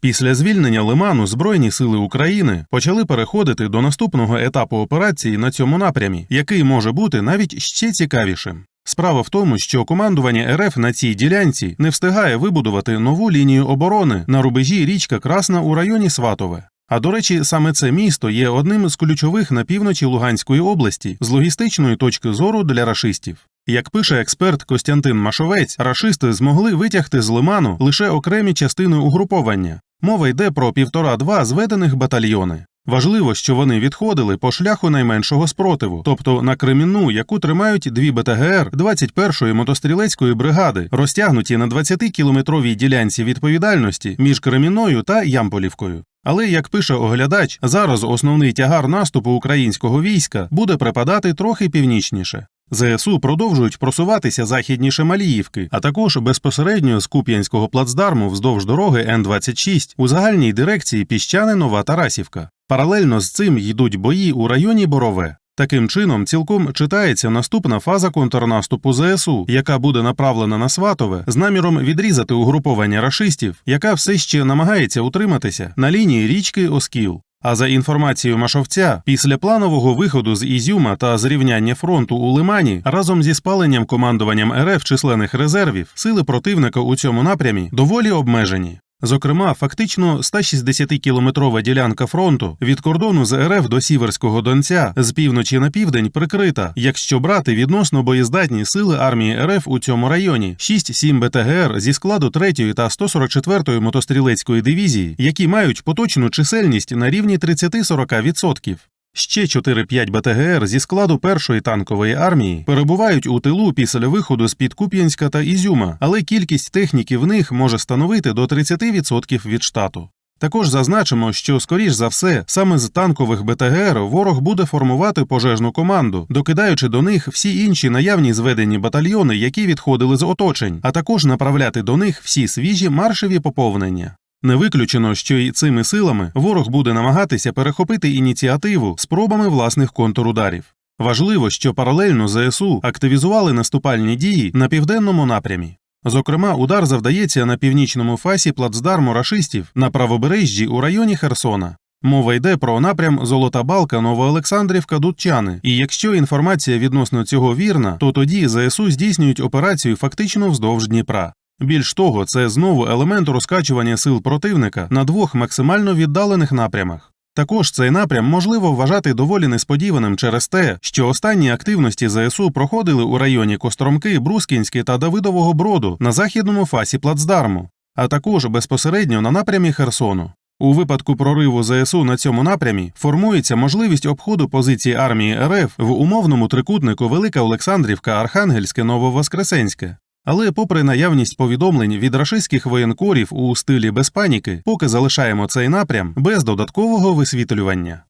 Після звільнення Лиману Збройні сили України почали переходити до наступного етапу операції на цьому напрямі, який може бути навіть ще цікавішим. Справа в тому, що командування РФ на цій ділянці не встигає вибудувати нову лінію оборони на рубежі річка Красна у районі Сватове. А до речі, саме це місто є одним з ключових на півночі Луганської області з логістичної точки зору для рашистів. Як пише експерт Костянтин Машовець, рашисти змогли витягти з лиману лише окремі частини угруповання. Мова йде про півтора-два зведених батальйони. Важливо, що вони відходили по шляху найменшого спротиву, тобто на Кремінну, яку тримають дві БТГР 21-ї мотострілецької бригади, розтягнуті на 20-кілометровій ділянці відповідальності між Кремінною та Ямполівкою. Але як пише оглядач, зараз основний тягар наступу українського війська буде припадати трохи північніше. ЗСУ продовжують просуватися західніше Маліївки, а також безпосередньо з Куп'янського плацдарму вздовж дороги Н-26 у загальній дирекції Піщани Нова Тарасівка. Паралельно з цим йдуть бої у районі Борове. Таким чином, цілком читається наступна фаза контрнаступу ЗСУ, яка буде направлена на Сватове з наміром відрізати угруповання рашистів, яка все ще намагається утриматися на лінії річки Оскіл. А за інформацією Машовця, після планового виходу з Ізюма та зрівняння фронту у Лимані разом зі спаленням командуванням РФ численних резервів, сили противника у цьому напрямі доволі обмежені. Зокрема, фактично 160-кілометрова ділянка фронту від кордону з РФ до Сіверського Донця з півночі на південь прикрита, якщо брати відносно боєздатні сили армії РФ у цьому районі 6-7 БТГР зі складу 3-ї та 144-ї мотострілецької дивізії, які мають поточну чисельність на рівні 30-40%. Ще 4-5 БТГР зі складу першої танкової армії перебувають у тилу після виходу з під Куп'янська та Ізюма, але кількість техніки в них може становити до 30% від штату. Також зазначимо, що, скоріш за все, саме з танкових БТГР ворог буде формувати пожежну команду, докидаючи до них всі інші наявні зведені батальйони, які відходили з оточень, а також направляти до них всі свіжі маршеві поповнення. Не виключено, що і цими силами ворог буде намагатися перехопити ініціативу спробами власних контрударів. Важливо, що паралельно ЗСУ активізували наступальні дії на південному напрямі. Зокрема, удар завдається на північному фасі плацдарму рашистів на правобережжі у районі Херсона. Мова йде про напрям Золота Балка, Новоолександрівка, Дудчани. І якщо інформація відносно цього вірна, то тоді ЗСУ здійснюють операцію фактично вздовж Дніпра. Більш того, це знову елемент розкачування сил противника на двох максимально віддалених напрямах. Також цей напрям можливо вважати доволі несподіваним через те, що останні активності ЗСУ проходили у районі Костромки, Брускінське та Давидового Броду на західному фасі плацдарму, а також безпосередньо на напрямі Херсону. У випадку прориву ЗСУ на цьому напрямі формується можливість обходу позицій армії РФ в умовному трикутнику Велика Олександрівка, Архангельське, Нововоскресенське. Але, попри наявність повідомлень від рашистських воєнкорів у стилі без паніки, поки залишаємо цей напрям без додаткового висвітлювання.